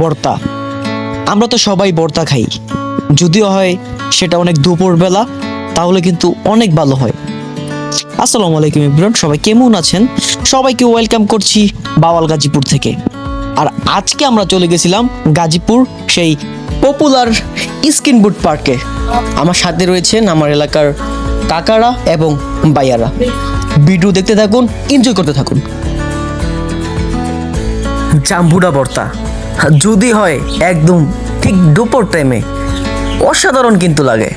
ভর্তা আমরা তো সবাই ভর্তা খাই। যদিও হয় সেটা অনেক দুপুরবেলা, তাহলে কিন্তু অনেক ভালো হয়। আসসালামু আলাইকুম ইব্রান সবাই কেমন আছেন? সবাইকে ওয়েলকাম করছি বাওয়াল গাজীপুর থেকে। আর আজকে আমরা চলে গেছিলাম গাজীপুর সেই পপুলার স্কিন বুট পার্কে। আমার সাথে রয়েছেন আমার এলাকার কাকারা এবং বাইয়ারা ভিডিও দেখতে থাকুন, এনজয় করতে থাকুন। জাম্বুডা ভর্তা যদি হয় একদম ঠিক দুপুর টাইমে অসাধারণ কিন্তু লাগে।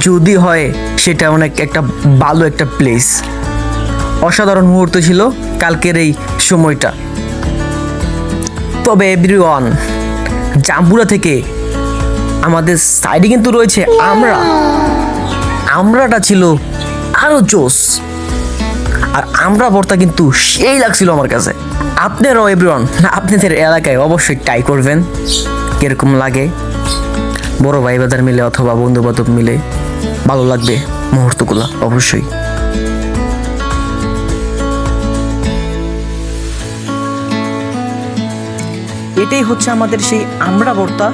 যদি হয়, সেটা অনেক একটা ভালো একটা প্লেস অসাধারণ মুহূর্ত ছিল কালকের এই সময়টা। তবে এভরিওয়ান জাম্বুরা থেকে আমাদের সাইডে কিন্তু রয়েছে আমরা। আমরাটা ছিল আরও জোস আর আমরা ভর্তা কিন্তু সেই লাগছিল আমার কাছে। আপনারাও এভরিওয়ান আপনাদের এলাকায় অবশ্যই ট্রাই করবেন। কীরকম লাগে? বড় ভাই বাজার মিলে অথবা বন্ধু বান্ধব মিলে ভালো লাগবে মুহূর্তগুলো, অবশ্যই। এটাই হচ্ছে আমাদের সেই আমরা ভর্তা।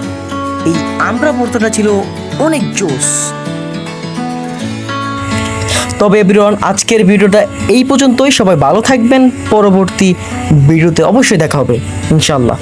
এই আমরা ভর্তাটা ছিল অনেক জোস। তবে এভরিওয়ান আজকের ভিডিওটা এই পর্যন্তই। সবাই ভালো থাকবেন। পরবর্তী ভিডিওতে অবশ্যই দেখা হবে। ইনশাল্লাহ